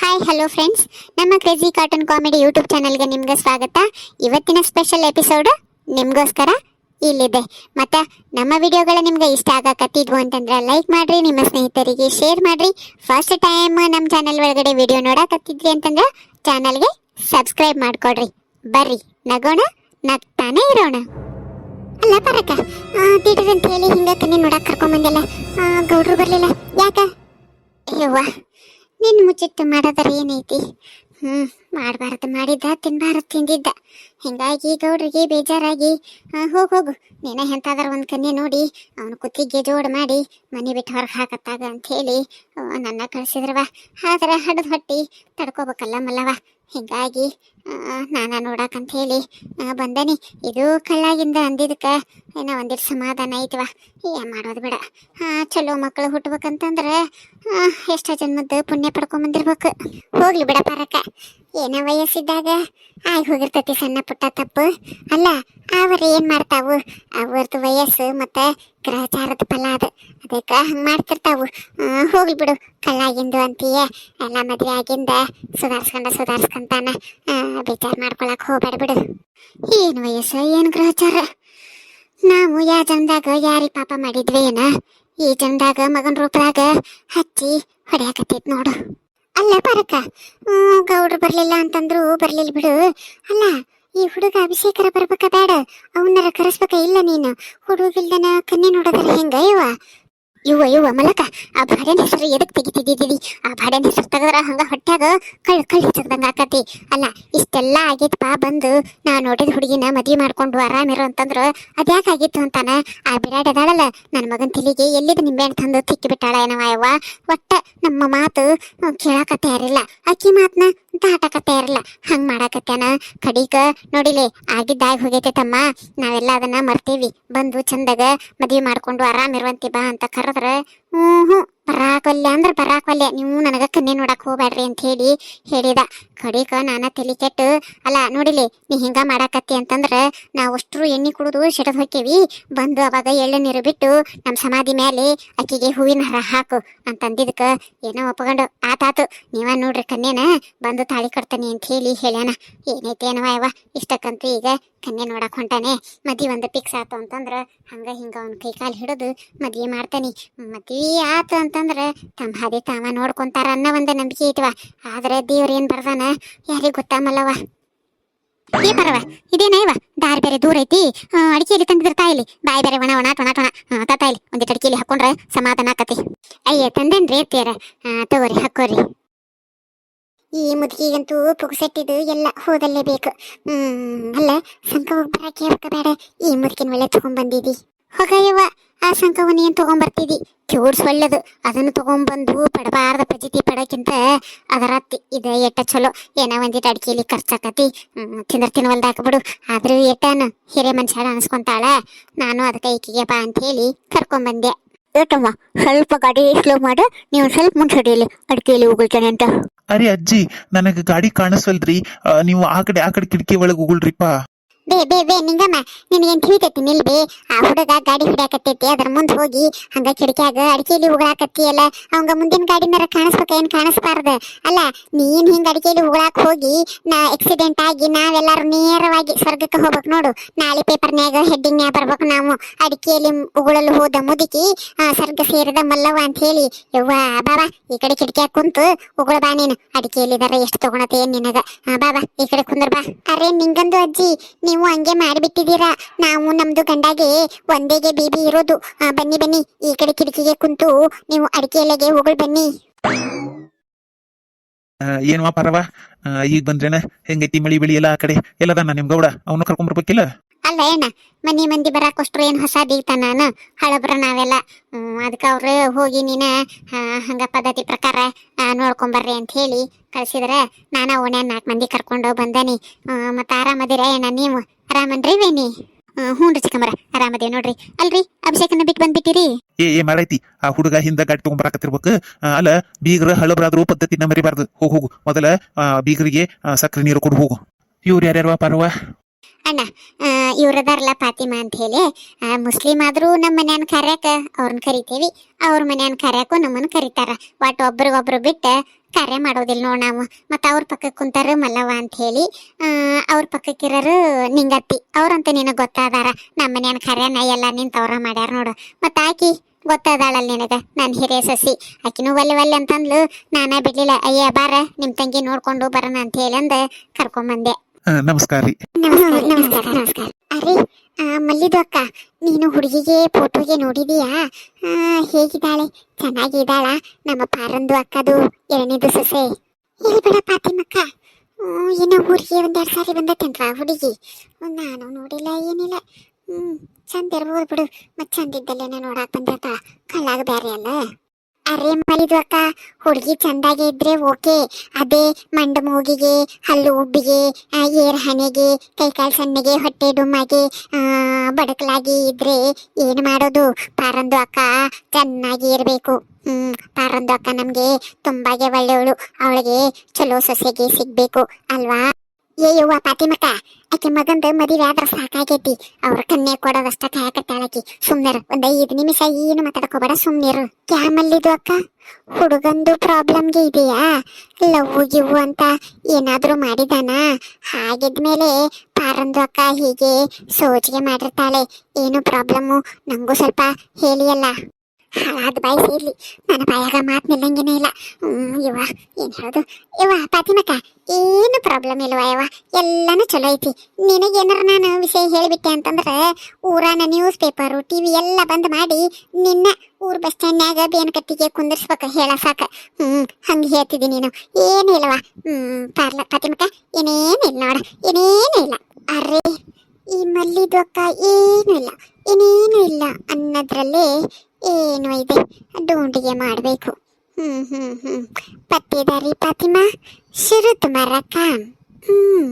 Hi hello friends ನಮ್ಮ crazy cartoon comedy YouTube ಚಾನಲ್ಗೆ ನಿಮ್ಗೆ ಸ್ವಾಗತ. ಇವತ್ತಿನ ಸ್ಪೆಷಲ್ ಎಪಿಸೋಡ್ ನಿಮಗೋಸ್ಕರ ಇಲ್ಲಿದೆ. ಮತ್ತು ನಮ್ಮ ವಿಡಿಯೋಗಳು ನಿಮ್ಗೆ ಇಷ್ಟ ಆಗಕತ್ತಿದ್ವು ಅಂತಂದ್ರೆ ಲೈಕ್ ಮಾಡಿರಿ, ನಿಮ್ಮ ಸ್ನೇಹಿತರಿಗೆ ಶೇರ್ ಮಾಡಿರಿ. ಫಸ್ಟ್ ಟೈಮ್ ನಮ್ಮ ಚಾನಲ್ ಒಳಗಡೆ ವಿಡಿಯೋ ನೋಡಕತ್ತಿದ್ರಿ ಅಂತಂದ್ರೆ ಚಾನಲ್ಗೆ ಸಬ್ಸ್ಕ್ರೈಬ್ ಮಾಡ್ಕೊಡ್ರಿ. ಬರ್ರಿ, ನಗೋಣ, ನಗ್ತಾನೆ ಇರೋಣ. ಅಲ್ಲ, ಪರಕ ಥಿಯೇಟರ್ ಅಂತ ಹೇಳಿ ಹಿಂಗ ಕಣ್ಣಿ ನೋಡಕ್ ಕರ್ಕೊಂಬಂದಿಲ್ಲ. ಗೌಡ್ರು ಬರಲಿಲ್ಲ. ಯಾಕ? ಯವ್ವ ನಿನ್ನ ಮುಚ್ಚಿಟ್ಟು ಮಾಡೋದ್ರ ಏನೈತಿ? ಹ್ಞೂ ಮಾಡಬಾರದು ಮಾಡಿದ್ದ, ತಿನ್ಬಾರದು ತಿಂದಿದ್ದ. ಹಿಂಗಾಗಿ ಗೌಡ್ರಿಗೆ ಬೇಜಾರಾಗಿ ಹೋಗಿ ಹೋಗು. ನೀನ ಎಂತಾದ್ರ ಒಂದು ಕನ್ನೆ ನೋಡಿ, ಅವನು ಕುತ್ತಿಗೆ ಜೋಡ್ ಮಾಡಿ, ಮನೆ ಬಿಟ್ಟು ಹೊರಗೆ ಹಾಕತ್ತಾಗ ಅಂಥೇಳಿ ನನ್ನ ಕಳಿಸಿದ್ರವ. ಆದ್ರೆ ಹಡ್ದು ಹೊಟ್ಟಿ ತಡ್ಕೋಬೇಕಲ್ಲ ಮಲ್ಲವ ಹಿಂಗಾಗಿ ನಾನ ನೋಡಕ್ಕಂತ ಹೇಳಿ ಬಂದನಿ. ಇದು ಕಳ್ಳಾಗಿಂದ ಅಂದಿದ್ದಕ್ಕೆ ಏನೋ ಒಂದಿಟ್ಟು ಸಮಾಧಾನ ಐತವ. ಏನು ಮಾಡೋದು ಬೇಡ. ಚಲೋ ಮಕ್ಕಳು ಹುಟ್ಬೇಕಂತಂದ್ರೆ ಎಷ್ಟೋ ಜನ್ಮದ ಪುಣ್ಯ ಪಡ್ಕೊಂಬಂದಿರ್ಬೇಕು. ಹೋಗ್ಲಿ ಬಿಡ ಪರಕ ಏನೋ ವಯಸ್ಸಿದ್ದಾಗ ಆಗಿ ಹೋಗಿರ್ತೈತಿ ಸಣ್ಣ ಪುಟ್ಟ ತಪ್ಪು. ಅಲ್ಲ, ಅವ್ರು ಏನು ಮಾಡ್ತಾವು? ಅವ್ರದ್ದು ವಯಸ್ಸು ಮತ್ತು ಗ್ರಹಚಾರದ ಫಲ ಅದು. ಅದಕ್ಕೆ ಹಂಗೆ ಮಾಡ್ತಿರ್ತಾವು. ಹೋಗ್ಲಿ ಬಿಡು. ಕಳ್ಳಾಗಿಂದು ಅಂತೀಯ. ಎಲ್ಲ ಮದುವೆ ಆಗಿಂದ ಸುಧಾರಿಸ್ಕೊಂಡ ಸುಧಾರಿಸ್ಕೊಂತಾನ. ವಿಚಾರ ಮಾಡ್ಕೊಳಕ್ಕೆ ಹೋಗ್ಬೇಡ ಬಿಡು. ಏನು ವಯಸ್ಸು, ಏನು ಗ್ರಹಚಾರ? ನಾವು ಯಾ ಜನ್ದಾಗ ಯಾರಿಗೆ ಪಾಪ ಮಾಡಿದ್ವಿ ಏನ ಈ ಜನ್ದಾಗ ಮಗನ ರೂಪದಾಗ ಹಚ್ಚಿ ಹೊಡೆಯಕತ್ತೈತಿ ನೋಡು. ಅಲ್ಲ ಹ್ಮ್, ಗೌಡ್ರು ಬರ್ಲಿಲ್ಲ ಅಂತಂದ್ರು ಬರಲಿಲ್ಲ ಬಿಡು. ಅಲ್ಲ ಈ ಹುಡುಗ ಅಭಿಷೇಕರ ಬರ್ಬೇಕ ಬೇಡ. ಅವನ್ನರ ಕರೆಸ್ಬೇಕ ಇಲ್ಲ ನೀನು? ಹುಡುಗಿಲ್ದನ ಕನ್ನೆ ನೋಡೋದ್ರ ಹೆಂಗ ಇವ? ಇವ ಇವ ಮಲಕ. ಆ ಭಾಡ್ಯನ ಹೆಸರು ಎದಕ್ ತೆಗಿತಿದ್ದೀವಿ ಆ ಭಾಡ್ಯನ ಹೆಸರು ತೆಗದ್ರ ಹಂಗ ಹೊಟ್ಯಾಗ ಕಳ್ ಕಳ್ ಚಗ್ದಂಗ ಆಕತಿ. ಅಲ್ಲ, ಇಷ್ಟೆಲ್ಲ ಪಾ ಬಂದು ನಾ ನೋಡಿದ ಹುಡುಗಿನ ಮದ್ವಿ ಮಾಡ್ಕೊಂಡು ಆರಾಮಿರು ಅಂತಂದ್ರ ಅದ್ಯಾಕೆ ಆಗಿತ್ತು ಅಂತಾನ? ಆ ಬಿರಾಡ್ ಅದಾಳಲ್ಲ ನನ್ನ ಮಗನ ತಲೆಗೆ ಎಲ್ಲಿದ ನಿಂಬೆಹಣ್ಣು ತಂದು ತಿಕ್ಕಿ ಬಿಟ್ಟಾಳ ಏನವ ಒಟ್ಟ ನಮ್ಮ ಮಾತು ಕೇಳಾಕ ತಯಾರಿಲ್ಲ ಅಕ್ಕಿ ಮಾತನ್ನ ದಾಟಕ ತಯಾರಿಲ್ಲ ಹಂಗ ಮಾಡಾಕತ್ಯಾನ? ಕಡೀಗ ನೋಡಿಲಿ, ಆಗಿದ್ದಾಗಿ ಹೋಗೈತೆ ತಮ್ಮ. ನಾವೆಲ್ಲ ಅದನ್ನ ಮರ್ತೀವಿ. ಬಂದು ಚಂದಾಗ ಮದ್ವಿ ಮಾಡ್ಕೊಂಡು ಆರಾಮಿರುವಂತಿ ಬಾ ಅಂತ ಕರೆದ್ರ ಹ್ಞೂ ಹ್ಞೂ ಬರಾಕೊಲ್ಲೆ ಅಂದ್ರೆ ಬರಾಕೊಲ್ಲೆ ನೀವು ನನಗ ಕನ್ನೆ ನೋಡಕ್ ಹೋಗ್ಬೇಡ್ರಿ ಅಂತ ಹೇಳಿ ಹೇಳಿದ. ಕಡಿಕ ನಾನ ತಲೆ ಕೆಟ್ಟು, ಅಲ್ಲ ನೋಡಿಲಿ, ನೀ ಹಿಂಗ ಮಾಡಾಕತ್ತಿ ಅಂತಂದ್ರ ನಾವು ಅಷ್ಟ್ರು ಎಣ್ಣೆ ಕುಡಿದು ಸಿಡದ್ ಹೋಕ್ಕೇವಿ. ಬಂದು ಅವಾಗ ಎಳ್ಳು ನೀರು ಬಿಟ್ಟು ನಮ್ಮ ಸಮಾಧಿ ಮೇಲೆ ಆಕಿಗೆ ಹೂವಿನ ಹರ ಹಾಕು ಅಂತಂದಿದ್ಕ ಏನೋ ಒಪ್ಕೊಂಡು ಆತಾತು ನೀವ ನೋಡ್ರಿ ಕನ್ಯೆನ, ಬಂದು ತಾಳಿ ಕಟ್ತಾನೆ ಅಂತ ಹೇಳಿ ಹೇಳ್ಯಾನ. ಏನೈತೆ ಏನವ ಯಾವ ಇಷ್ಟಕ್ಕಂತೂ ಈಗ ಕನ್ನೆ ನೋಡಕ್ ಹೊಂಟಾನೆ. ಮದಿ ಒಂದು ಪಿಕ್ಸ್ ಆತು ಅಂತಂದ್ರ ಹಂಗ ಹಿಂಗ ಅವ್ನ ಕೈ ಕಾಲು ಹಿಡಿದು ಮದ್ವಿ ಮಾಡ್ತಾನಿ. ಮದ್ವಿ ಆತ ಅಂತಂದ್ರೆ ತಮ್ಮ ಹಾದಿ ತಾವ ನೋಡ್ಕೊಂತಾರ ಅನ್ನೋ ಒಂದು ನಂಬಿಕೆ ಐತವ. ಆದ್ರೆ ದೇವ್ರ ಏನ್ ಬರ್ದಾನ? ಯಾರಿಗೆ ಗೊತ್ತಾಮಲ್ಲವ ಏ ಪರವ, ಇದೇನ ಇವ? ದಾರಿ ಬೇರೆ ದೂರ ಐತಿ. ಅಡಿಕೆಯಲ್ಲಿ ತಂದಿರ್ತಾ ಇಲ್ಲಿ ಬಾಯಿ ಬೇರೆ ಒಣ ಒಣ, ಟೊಣ ಟೊಣ. ಇಲ್ಲಿ ಒಂದಿಟ್ಟು ಅಡಿಕೆಯಲ್ಲಿ ಹಾಕೊಂಡ್ರೆ ಸಮಾಧಾನ ಆಕತಿ. ಅಯ್ಯ, ತಂದೇನ್ರಿ ಅತ್ತಿಯರ? ತಗೋರಿ, ಹಾಕೋರಿ. ಈ ಮುದುಕಿಗಂತೂ ಪುಗ್ಸೆಟ್ಟಿದ್ದು ಎಲ್ಲ ಹೋದಲ್ಲೇಬೇಕು ಹ್ಮ್, ಅಲ್ಲ ಸಂಕ ಬರಕ್ಕೆ ಬೇಡ. ಈ ಮುದುಕಿನ ಒಳ್ಳೆ ತಗೊಂಡ್ಬಂದಿದಿ ಹೋಗಯ್ಯವ್ವ. ಆ ಸಂಕವನ್ನ ಏನ್ ತಗೊಂಬರ್ತಿದಿ ಕ್ಯೂಡ್ಸ್ ಒಳ್ಳೇದು. ಅದನ್ನು ತೊಗೊಂಬಂದು ಪಡಬಾರ್ದ ಪಜಿತಿ ಪಡಕ್ಕಿಂತ ಅದರ ಇದ ಎಟ್ಟ ಚಲೋ. ಏನ ಒಂದಿಟ್ಟು ಅಡಿಕೆಯಲ್ಲಿ ಖರ್ಚಾಕತಿ. ತಿಂದ್ರೆ ತಿಂದ್ರ ತಿನ್ವಲ್ದಾಕ ಬಿಡು ಆದ್ರೂ ಎಟ್ಟನ? ಹಿರೇ ಮನುಷ್ಯ ಅನ್ಸ್ಕೊಂತಾಳ. ನಾನು ಅದಕ್ಕೆ ಈಕಿಗೆ ಬಾ ಅಂತ ಹೇಳಿ ಕರ್ಕೊಂಬಂದೆ. ಏಟಮ್ಮ ಸ್ವಲ್ಪ ಗಾಡಿ ಸ್ಲೋ ಮಾಡು. ನೀವು ಸ್ವಲ್ಪ ಮುಂಚೆ ಹಿಡಿಯಲಿ ಅಡಿಕೆಯಲ್ಲಿ ಉಗುಳ್ತಾನೆ ಅಂತ. ಅರೆ ಅಜ್ಜಿ ನನಗೆ ಗಾಡಿ ಕಾಣಿಸ್ವಲ್ರಿ ನೀವು ಆ ಕಡೆ ಆ ಕಡೆ ಕಿಟಕಿ ಒಳಗೆ ಉಗುಳ್ರಿಪ್ಪ. ಬೇ ಬೇ ಬೇ, ನಿಂಗಮ್ಮ, ನಿನಗೇನ್ ತಿಳಿತೈತಿ? ನಿಲ್ ಬೇ. ಆ ಹುಡುಗ ಗಾಡಿ ಹಿಡಿಯಾಕತ್ತೈತಿ, ಅದ್ರ ಮುಂದೆ ಹೋಗಿ ಹಂಗ ಕಿಟಕಿಯಾಗ ಅಡಿಕೆಯಲ್ಲಿ ಉಗುಳಾಕತ್ತಿ ಅಲ್ಲ ಅವಂಗ ಮುಂದಿನ ಗಾಡಿನಾರ ಕಾಣಿಸ್ಬೇಕ, ಏನು ಕಾಣಿಸ್ಬಾರ್ದು? ಅಲ್ಲ, ನೀನ್ ಹಿಂಗ ಅಡಿಕೆಯಲ್ಲಿ ಉಗುಳಾಕ ಹೋಗಿ, ನಾ ಆಕ್ಸಿಡೆಂಟ್ ಆಗಿ ನಾವೆಲ್ಲರೂ ನೇರವಾಗಿ ಸ್ವರ್ಗಕ್ಕೆ ಹೋಗ್ಬೇಕು ನೋಡು. ನಾಳೆ ಪೇಪರ್ನ್ಯಾಗ ಹೆಡ್ಡಿಂಗ್ನ್ಯಾಗ ಬರ್ಬೇಕು ನಾವು. ಅಡಿಕೆಯಲ್ಲಿ ಉಗುಳಲು ಹೋದ ಮುದುಕಿ ಸ್ವರ್ಗ ಸೇರಿದ ಮಲ್ಲವ ಅಂತ ಹೇಳಿ, ಯವ್ವ, ಬಾಬಾ, ಈ ಕಡೆ ಕಿಟಕಿಯಾಗ ಕುಂತು ಉಗುಳ ಬಾ ನೀನು. ಅಡಿಕೆಯಲ್ಲಿದಾರ ಎಷ್ಟು ತಗೊಳತೆ ಏನ್ ನಿನಗ? ಬಾಬಾ, ಈ ಕಡೆ ಕುಂದ್ರ ಬಾ. ಅರೆ, ನಿಂಗಂದು ಅಜ್ಜಿ, ನೀವು ಹಂಗೆ ಮಾಡಿಬಿಟ್ಟಿದ್ದೀರಾ? ನಾವು ನಮ್ದು ಗಂಡಾಗೆ ಒಂದೇಗೆ ಬೇಬಿ ಇರೋದು. ಬನ್ನಿ ಬನ್ನಿ. ಈ ಕಡೆ ಕಿಟಕಿಗೆ ಕುಂತು ನೀವು ಅಡಿಕೆ ಎಲೆಗೆ ಹೋಗಳು ಬನ್ನಿ. ಏನ್ವಾ ಪರವಾ? ಈಗ ಬಂದ್ರೇನ? ಹೆಂಗೈತಿ ಮಳಿ ಬೆಳಿ ಎಲ್ಲ ಆ ಕಡೆ? ಎಲ್ಲದಾನ ನಿಮ್ ಗೌಡ? ಅವನು ಕರ್ಕೊಂಡ್ ಬರ್ಬೇಕಿಲ್ಲ? ಅಲ್ಲ ಏನ, ಮನಿ ಮಂದಿ ಬರಾಕೊಷ್ಟ್ರು ಏನ್ ಹೊಸ ದೀತ ನಾನು ಹಳಬ್ರ ನಾವೆಲ್ಲ. ಅದಕ್ಕೆ ಅವ್ರು ಹೋಗಿ ನೀನ ಹಂಗ ಪದ್ಧತಿ ಪ್ರಕಾರ ನೋಡ್ಕೊಂಬರ್ರಿ ಅಂತ ಹೇಳಿ ಕಳ್ಸಿದ್ರೆ. ನಾನ ಓಣ್ಯಾನ ನಾಲ್ಕು ಮಂದಿ ಕರ್ಕೊಂಡು ಬಂದನಿ. ಮತ್ತು ಆರಾಮದಿರ ಏನ ನೀವು? ಆರಾಮನ್ರಿ ವೇನಿ ಹ್ಞೂ ರೀ ಚಿಕ್ಕಮ್ಮರ, ಆರಾಮದೇವ್ ನೋಡ್ರಿ. ಅಲ್ರಿ, ಅಭಿಷೇಕನ ಬಿಟ್ಟು ಬಂದ್ಬಿಟ್ಟಿರಿ? ಏ ಏ ಮಾಡೈತಿ ಆ ಹುಡುಗ ಹಿಂದ ಗಾಡಿ ತಗೊಂಬರಾಕತ್ತಿರ್ಬೇಕು. ಅಲ್ಲ, ಬೀಗ್ರ ಹಳಬ್ರಾದ್ರೂ ಪದ್ಧತಿನ ಮರಿಬಾರ್ದು ಹೋಗ್, ಹೋಗು. ಮೊದಲ ಬೀಗರಿಗೆ ಸಕ್ಕರೆ ನೀರು ಕೊಡು ಹೋಗು. ಇವ್ರು ಯಾರ್ಯಾರವ ಪರವ ಅಣ್ಣ ಇವ್ರದಾರಲ್ಲ ಫಾತಿಮಾ ಅಂತ ಹೇಳಿ ಮುಸ್ಲಿಂ ಆದ್ರೂ ನಮ್ಮ ಮನ್ಯಾನ ಕರ್ಯಾಕ ಅವ್ರನ್ನ ಕರಿತೇವಿ, ಅವ್ರ ಮನ್ಯಾನ ಕರ್ಯಾಕು ನಮ್ಮನ್ನ ಕರಿತಾರ. ಒಟ್ಟು ಒಬ್ರಿಗೊಬ್ರು ಬಿಟ್ಟು ಕಾರ್ಯ ಮಾಡೋದಿಲ್ಲ ನೋಡ್ ನಾವು. ಮತ್ತ ಅವ್ರ ಪಕ್ಕಕ್ಕೆ ಕುಂತಾರ ಮಲ್ಲವ್ವ ಅಂತ ಹೇಳಿ ಅವ್ರ ಪಕ್ಕಕ್ಕಿರೋರು ನಿಂಗತ್ತಿ. ಅವ್ರಂತ ನಿನಗ್ ಗೊತ್ತಾದಾರ ನಮ್ಮ ಮನ್ಯಾನ ಕರ್ಯಾನ ಎಲ್ಲ ನಿಂತವ್ರ ಮಾಡ್ಯಾರ ನೋಡು. ಮತ್ತ ಆಕಿ ಗೊತ್ತಾದಾಳಲ್ಲ ನಿನಗೆ, ನಾನು ಹಿರಿಯ ಸಸಿ. ಆಕಿನೂ ಒಲ್ಲೆ ಒಲ್ಲೆ ಅಂತಂದ್ಲು, ನಾನೇ ಬಿಡ್ಲಿಲ್ಲ. ಅಯ್ಯ ಬಾರ, ನಿಮ್ ತಂಗಿ ನೋಡ್ಕೊಂಡು ಬರೋಣ ಅಂತ ಹೇಳಿ ಅಂದ ಕರ್ಕೊಂಬಂದೆ. ನಮಸ್ಕಾರ ರೀ. ನಮಸ್ಕಾರ ನಮಸ್ಕಾರ ಅರೆ ಮಲ್ಲಿದು ಅಕ್ಕ ನೀನು ಹುಡುಗಿಗೆ ಫೋಟೋಗೆ ನೋಡಿದೀಯಾ? ಹೇಗಿದ್ದಾಳೆ? ಚೆನ್ನಾಗಿದ್ದಾಳ? ನಮ್ಮ ಪಾರಂದು ಅಕ್ಕದು ಎರಡನೇದು ಸೊಸೆ. ಹೇಳ್ಬೇಡ ಪಾತಿಮಕ್ಕ. ಹ್ಮ್, ಏನೋ ಊರಿಗೆ ಒಂದೆರಡು ಸಾರಿ ಬಂದತ್ತೇನ್ರ ಹುಡುಗಿ? ನಾನು ನೋಡಿಲ್ಲ ಏನಿಲ್ಲ. ಹ್ಮ್ ಚಂದ ಇರ್ಬೋದು ಬಿಡು. ಮತ್ತೆ ಚಂದ ಇದ್ದಲ್ಲೇನ ನೋಡಾಕ್ ಬಂದಿರ್ತಾಳ ಕಲ್ಲಾಗ ಬೇರೆ ಅಲ್ಲ. ಅರೆ ಮಲಿದು ಅಕ್ಕ, ಹುಡುಗಿ ಚಂದಾಗಿ ಇದ್ರೆ ಓಕೆ. ಅದೇ ಮಂಡ ಮೂಗಿಗೆ, ಹಲ್ಲು ಉಬ್ಬಿಗೆ ಏರ್ ಹಣೆಗೆ ಕೈಕಾಲು ಸಣ್ಣಗೆ, ಹೊಟ್ಟೆ ಡುಮ್ಮಾಗೆ ಬಡಕಲಾಗಿ ಇದ್ರೆ ಏನು ಮಾಡೋದು? ಪಾರಂದು ಅಕ್ಕ ಚೆನ್ನಾಗಿ ಇರಬೇಕು. ಹ್ಮ್, ಪಾರಂದು ಅಕ್ಕ ನಮಗೆ ತುಂಬಾಗೆ ಒಳ್ಳೆಯವಳು. ಅವಳಿಗೆ ಚಲೋ ಸೊಸೆಗೆ ಸಿಗಬೇಕು, ಅಲ್ವಾ? ಏ ಯವ್ವ ಪಾತಿಮಕ್ಕ ಆಕೆ ಮಗಂದ ಮದುವೆ ಆದ್ರ ಸಾಕಾಗೈತಿ. ಅವ್ರ ಕನ್ಯೆ ಕೊಡೋದಷ್ಟ ಕಾಯಕತ್ತಾಳಕಿ ಸುಮ್ನಿರು, ಒಂದ್ ಐದು ನಿಮಿಷ ಏನು ಮಾತಾಡ್ಕೋಬೇಡ, ಸುಮ್ನಿರು. ಕ್ಯಾಮಲ್ಲಿದು ಅಕ್ಕ, ಹುಡುಗಂದು ಪ್ರಾಬ್ಲಮ್ಗೆ ಇದೆಯಾ? ಲವ್ ಗಿವ್ ಅಂತ ಏನಾದ್ರೂ ಮಾಡಿದಾನ? ಹಾಗಿದ್ಮೇಲೆ ಪಾರಂದು ಅಕ್ಕ ಹೀಗೆ ಸೋಜಿಗೆ ಮಾಡಿರ್ತಾಳೆ. ಏನು ಪ್ರಾಬ್ಲಮ್ಮು ನಂಗೂ ಸ್ವಲ್ಪ ಹೇಳಿ ಅಲ್ಲ ಹಾಳಾದ ಬಾಯಿ ಸೇರ್ಲಿ ನನ್ನ ಬಾಯಾಗ ಮಾತು ನಿಲ್ಲಂಗೇನೇ ಇಲ್ಲ. ಇವ ಏನು ಹೇಳೋದು? ಇವ ಪಾತಿಮಕ್ಕ, ಏನು ಪ್ರಾಬ್ಲಮ್ ಇಲ್ವ ಇವ ಎಲ್ಲಾನು ಚಲೋ ಐತಿ. ನಿನಗೇನಾರ ನಾನು ವಿಷಯ ಹೇಳಿಬಿಟ್ಟೆ ಅಂತಂದ್ರೆ, ಊರಾನ ನ್ಯೂಸ್ ಪೇಪರು ಟಿವಿ ಎಲ್ಲ ಬಂದ್ ಮಾಡಿ ನಿನ್ನ ಊರ್ ಬಸ್ ಸ್ಟ್ಯಾಂಡ್ನ್ಯಾಗ ಬೇನ್ ಕತ್ತಿಗೆ ಕುಂದಿರ್ಸ್ಬೇಕು ಹೇಳ ಸಾಕ. ಹ್ಮ್, ಹಂಗ ಹೇಳ್ತಿದ್ದೀನಿ ನೀನು. ಏನು ಇಲ್ಲವ ಹ್ಮ್, ಪಾರ್ಲ, ಪಾತಿಮಕ್ಕ, ಏನೇನು ಇಲ್ಲ ನೋಡ. ಏನೇನು ಇಲ್ಲ. ಅರೆ ಈ ಮಲ್ಲಿದು ಅಕ್ಕ ಏನು ಇಲ್ಲ ಏನೇನು ಇಲ್ಲ ಅನ್ನೋದ್ರಲ್ಲೇ ಏನು ಇದೆ. ಡೂಂಡಿಗೆ ಮಾಡಬೇಕು. ಹ್ಮ್ ಹ್ಮ್ ಹ್ಮ್. ಪತ್ತಿದಾರಿ ಪಾತಿಮಾ ಶುರು ತುಮಾರ ಕಾಮ್ ಹ್ಮ್.